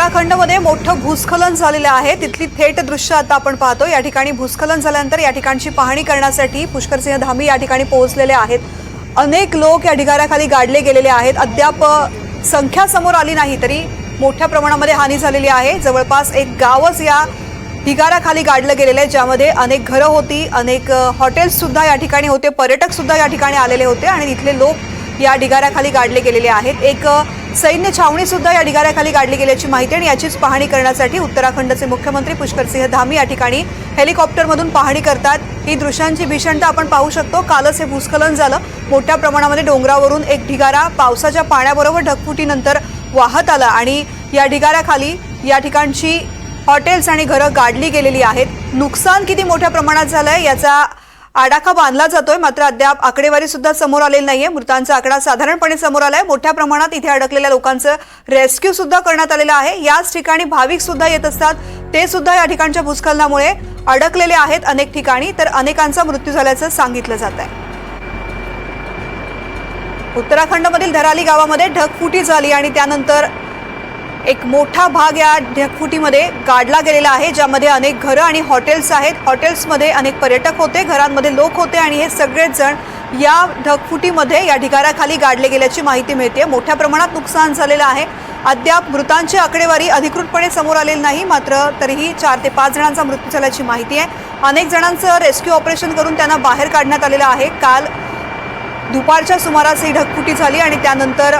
उत्तराखंडमध्ये मोठं भूस्खलन झालेलं आहे. तिथली थेट दृश्य आता आपण पाहतो या ठिकाणी भूस्खलन झाल्यानंतर या ठिकाणची पाहणी करण्यासाठी पुष्करसिंह धामी या ठिकाणी पोहोचलेले आहेत. अनेक लोक या ढिगाऱ्याखाली गाडले गेलेले आहेत. अद्याप संख्या समोर आली नाही तरी मोठ्या प्रमाणामध्ये हानी झालेली आहे. जवळपास एक गावच या ढिगाऱ्याखाली गाडलं गेलेलं आहे ज्यामध्ये अनेक घरं होती अनेक हॉटेल्ससुद्धा या ठिकाणी होते पर्यटकसुद्धा या ठिकाणी आलेले होते आणि तिथले लोक या ढिगाऱ्याखाली गाडले गेलेले आहेत. एक सैन्य छावणी सुद्धा या ढिगाऱ्याखाली गाडली गेल्याची माहिती आणि याचीच पाहणी करण्यासाठी उत्तराखंडचे मुख्यमंत्री पुष्करसिंह धामी या ठिकाणी हेलिकॉप्टरमधून पाहणी करतात. ही दृश्यांची भीषणता आपण पाहू शकतो. कालच हे भूस्खलन झालं. मोठ्या प्रमाणामध्ये डोंगरावरून एक ढिगारा पावसाच्या पाण्याबरोबर ढगफुटीनंतर वाहत आला आणि या ढिगाऱ्याखाली या ठिकाणची हॉटेल्स आणि घरं गाडली गेलेली आहेत. नुकसान किती मोठ्या प्रमाणात झालं आहे याचा आडाखा बांधला जातोय. मात्र अद्याप आकडेवारी सुद्धा समोर आलेली नाहीये. मृतांचा आकडा साधारणपणे समोर आलाय. मोठ्या प्रमाणात इथे अडकलेल्या लोकांचं रेस्क्यू सुद्धा करण्यात आलेलं आहे. याच ठिकाणी भाविक सुद्धा येत असतात. ते सुद्धा या ठिकाणच्या भूस्खलनामुळे अडकलेले आहेत अनेक ठिकाणी. तर अनेकांचा मृत्यू झाल्याचं सांगितलं जात आहे उत्तराखंडमधील धराली गावामध्ये ढगफुटी झाली आणि त्यानंतर एक मोठा भाग या ढगफुटीमध्ये गाडला गेलेला आहे ज्यामध्ये अनेक घरं आणि हॉटेल्स आहेत. हॉटेल्समध्ये अनेक पर्यटक होते घरांमध्ये लोक होते आणि हे सगळेच जण या ढगफुटीमध्ये या ढिगाऱ्याखाली गाडले गेल्याची माहिती मिळते मोठ्या प्रमाणात नुकसान झालेलं आहे. अद्याप मृतांची आकडेवारी अधिकृतपणे समोर आलेली नाही मात्र तरीही चार ते पाच जणांचा मृत्यू झाल्याची माहिती आहे. अनेक जणांचं रेस्क्यू ऑपरेशन करून त्यांना बाहेर काढण्यात आलेलं आहे. काल दुपारच्या सुमारास ही ढगफुटी झाली आणि त्यानंतर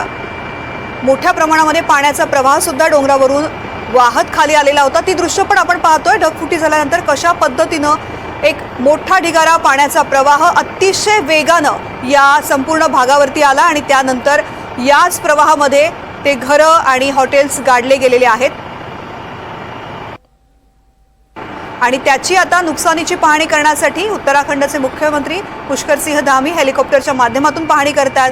मोठ्या प्रमाणामध्ये पाण्याचा प्रवाह सुद्धा डोंगरावरून वाहत खाली आलेला होता. ती दृश्य पण आपण पाहतोय. ढगफुटी झाल्यानंतर कशा पद्धतीनं एक मोठा ढिगारा पाण्याचा प्रवाह अतिशय वेगानं या संपूर्ण भागावरती आला आणि त्यानंतर याच प्रवाहामध्ये ते घरं आणि हॉटेल्स गाडले गेलेले आहेत. आणि त्याची आता नुकसानीची पाहणी करण्यासाठी उत्तराखंडचे मुख्यमंत्री पुष्करसिंह धामी हेलिकॉप्टरच्या माध्यमातून पाहणी करतात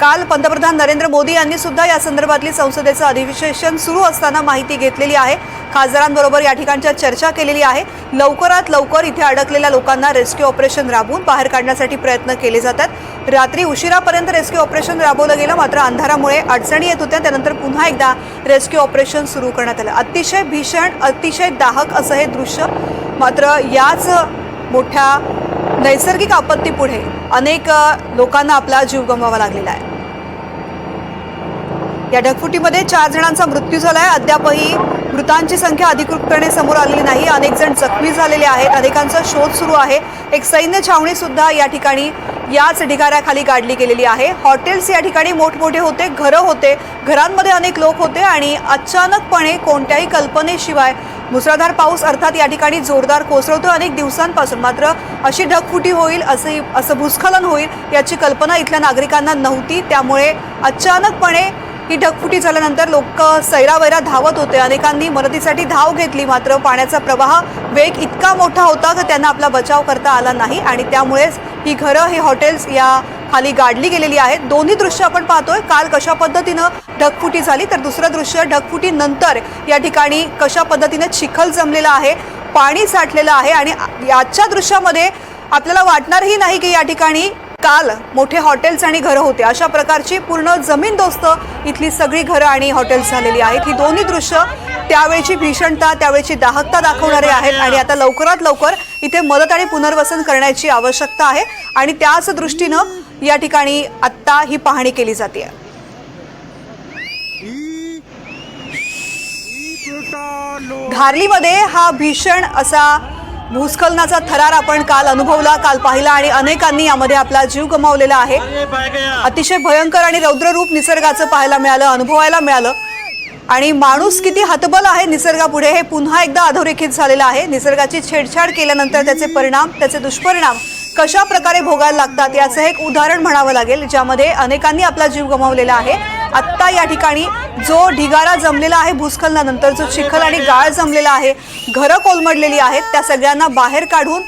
काल पंतप्रधान नरेंद्र मोदी यांनी सुद्धा या संदर्भातली संसदेचं अधिवेशन सुरू असताना माहिती घेतलेली आहे. खासदारांबरोबर या ठिकाणच्या चर्चा केलेली आहे. लवकरात लवकर इथे अडकलेल्या लोकांना रेस्क्यू ऑपरेशन राबवून बाहेर काढण्यासाठी प्रयत्न केले जातात. रात्री उशिरापर्यंत रेस्क्यू ऑपरेशन राबवलं गेलं मात्र अंधारामुळे अडचणी येत होत्या. त्यानंतर पुन्हा एकदा रेस्क्यू ऑपरेशन सुरू करण्यात आलं. अतिशय भीषण अतिशय दाहक असं हे दृश्य. मात्र याच मोठ्या नैसर्गिक आपत्तीपुढे अनेक लोकांना आपला जीव गमवावा लागलेला आहे. या ढगफुटीमध्ये चार जणांचा मृत्यू झाला आहे अद्यापही मृतांची संख्या अधिकृतपणे समोर आलेली नाही. अनेक जण जखमी झालेले आहेत. अनेकांचा शोध सुरू आहे. एक सैन्य छावणी सुद्धा या ठिकाणी याच ढिगाऱ्याखाली गाडली गेलेली आहे. हॉटेल्स या ठिकाणी मोठमोठे होते घरं होते घरांमध्ये अनेक लोक होते आणि अचानकपणे कोणत्याही कल्पनेशिवाय मुसळधार पाऊस अर्थात या ठिकाणी जोरदार कोसळतो. अनेक दिवसांपासून मात्र अशी ढगफुटी होईल असे असं भूस्खलन होईल याची कल्पना इथल्या नागरिकांना नव्हती. त्यामुळे अचानकपणे ही ढगफुटी झाल्यानंतर लोक सैरावैरा धावत होते. अनेकांनी मदतीसाठी धाव घेतली मात्र पाण्याचा प्रवाह वेग इतका मोठा होता की त्यांना आपला बचाव करता आला नाही आणि त्यामुळेच ही घरं ही हॉटेल्स या खाली गाडली गेलेली आहेत. दोन्ही दृश्य आपण पाहतोय. काल कशा पद्धतीनं ढगफुटी झाली तर दुसरं दृश्य ढगफुटी नंतर या ठिकाणी कशा पद्धतीनं चिखल जमलेला आहे पाणी साठलेलं आहे आणि याच्या दृश्यामध्ये आपल्याला वाटणारही नाही की या ठिकाणी काल मोठे हॉटेल्स आणि घरं होते. अशा प्रकारची पूर्ण जमीनदोस्त इथली सगळी घरं आणि हॉटेल्स झालेली आहेत. ही दोन्ही दृश्य त्यावेळची भीषणता त्यावेळची दाहकता दाखवणारे आहेत आणि आता लवकरात लवकर इथे मदत आणि पुनर्वसन करण्याची आवश्यकता आहे आणि त्याच दृष्टीनं या ठिकाणी आत्ता ही पाहणी केली जाते. धारलीमध्ये हा भीषण असा भूस्खलनाचा थरार आपण काल अनुभवला काल पाहिला आणि अनेकांनी यामध्ये आपला जीव गमावलेला आहे. अतिशय भयंकर आणि रौद्र रूप निसर्गाचं पाहायला मिळालं अनुभवायला मिळालं. आणि माणूस किती हतबल आहे निसर्गापुढे हे पुन्हा एकदा अधोरेखित झालेलं आहे. निसर्गाची छेडछाड केल्यानंतर त्याचे परिणाम त्याचे दुष्परिणाम कशा प्रकारे भोगायला लागतात याचं एक उदाहरण म्हणावं लागेल ज्यामध्ये अनेकांनी आपला जीव गमावलेला आहे. आत्ता या ठिकाणी जो ढिगारा जमलेला आहे भूस्खलनानंतर जो चिखल आणि गाळ जमलेला आहे घरं कोलमडलेली आहेत त्या सगळ्यांना बाहेर काढून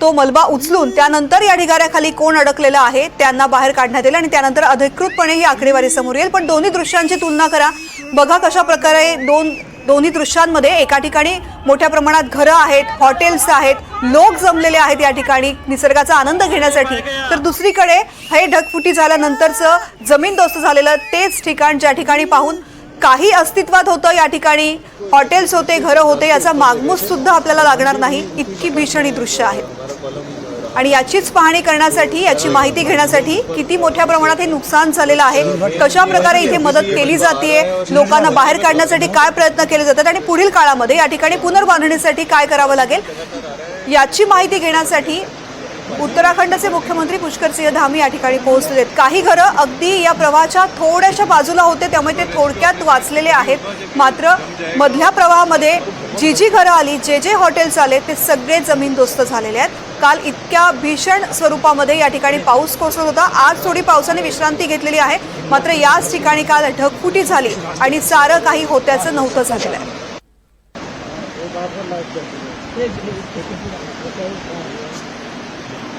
तो मलबा उचलून त्यानंतर या ढिगाऱ्याखाली कोण अडकलेलं आहे त्यांना बाहेर काढण्यात येईल आणि त्यानंतर अधिकृतपणे ही आकडेवारी समोर येईल. पण दोन्ही दृश्यांची तुलना करा. बघा कशा प्रकारे दोन दोन्ही दृश्यांमध्ये एका ठिकाणी मोठ्या प्रमाणात घरं आहेत हॉटेल्स आहेत लोक जमलेले आहेत या ठिकाणी निसर्गाचा आनंद घेण्यासाठी. तर दुसरीकडे हे ढगफुटी झाल्यानंतरचं जमीनदोस्त झालेलं तेच ठिकाण ज्या ठिकाणी पाहून काही अस्तित्वात होतं या ठिकाणी. हॉटेल्स होते घरं होते याचा मागमूस सुद्धा आपल्याला लागणार नाही. इतकी भीषण ही दृश्य आहेत आणि याचीच पाहणी करण्यासाठी याची माहिती घेण्यासाठी किती मोठ्या प्रमाणात हे नुकसान झालेलं आहे कशा प्रकारे इथे मदत केली जाते लोकांना बाहेर काढण्यासाठी काय प्रयत्न केले जातात आणि पुढील काळामध्ये या ठिकाणी पुनर्बांधणीसाठी काय करावं लागेल याची माहिती घेण्यासाठी उत्तराखंडचे मुख्यमंत्री पुष्कर सिंह धामी या ठिकाणी पोहोचलेत. काही घरं अगदी या प्रवाहाच्या थोड्याशा बाजूला होते त्यामुळे ते थोडक्यात वाचलेले आहेत. मात्र मधल्या प्रवाहामध्ये जी जी घरं आली जे जे हॉटेल्स आले ते सगळे जमीनदोस्त झालेले आहेत. काल इतक्या भीषण स्वरूपामध्ये या ठिकाणी पाऊस कोसळत होता. आज थोडी पावसाने विश्रांती घेतलेली आहे. मात्र याच ठिकाणी काल ढगफुटी झाली आणि सारं काही होत्याचं नव्हतं झालेलं आहे.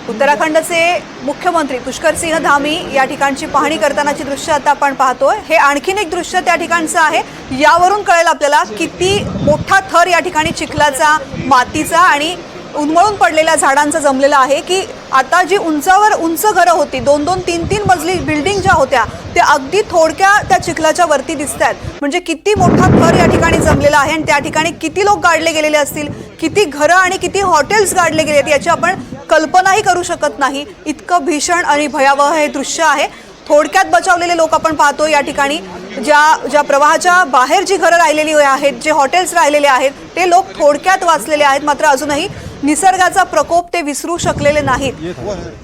उत्तराखंडचे मुख्यमंत्री पुष्कर सिंह धामी या ठिकाणची पाहणी करतानाची दृश्य आता आपण पाहतोय. हे आणखीन एक दृश्य त्या ठिकाणचं आहे. यावरून कळेल आपल्याला किती मोठा थर या ठिकाणी चिखलाचा मातीचा आणि उन्मळून पडलेल्या झाडांचा जमलेला आहे की आता जी उंचावर उंच घरं होती दोन दोन तीन तीन मजली बिल्डिंग ज्या होत्या त्या अगदी थोडक्या त्या चिखलाच्या वरती दिसत आहेत. म्हणजे किती मोठा थर या ठिकाणी जमलेला आहे आणि त्या ठिकाणी किती लोक गाडले गेलेले असतील किती घरं आणि किती हॉटेल्स गाडले गेले आहेत याची आपण कल्पनाही करू शकत नाही. इतकं भीषण आणि भयावह हे दृश्य आहे. थोडक्यात बचावलेले लोक आपण पाहतो या ठिकाणी ज्या ज्या प्रवाहाच्या बाहेर जी घरं राहिलेली आहेत जे हॉटेल्स राहिलेले आहेत ते लोक थोडक्यात वाचलेले आहेत मात्र अजूनही निसर्गाचा प्रकोप ते विसरू शकलेले नाहीत.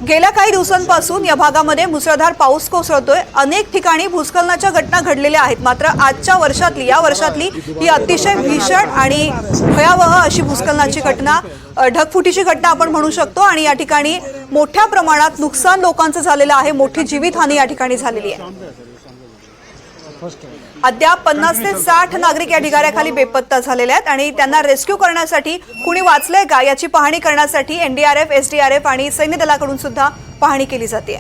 गेल्या काही दिवसांपासून या भागामध्ये मुसळधार पाऊस कोसळतोय. अनेक ठिकाणी भूस्खलनाच्या घटना घडलेल्या आहेत. मात्र आजच्या वर्षातली या वर्षातली ही अतिशय भीषण आणि भयावह अशी भूस्खलनाची घटना ढगफुटीची घटना आपण म्हणू शकतो. आणि या ठिकाणी मोठ्या प्रमाणात नुकसान लोकांचं झालेलं आहे. मोठी जीवितहानी या ठिकाणी झालेली आहे. अद्याप पन्नास ते साठ नागरिक या ढिगाऱ्याखाली बेपत्ता झालेले आहेत आणि त्यांना रेस्क्यू करण्यासाठी कुणी वाचलंय का याची पाहणी करण्यासाठी एनडीआरएफ एसडीआरएफ आणि सैन्य दलाकडून सुद्धा पाहणी केली जाते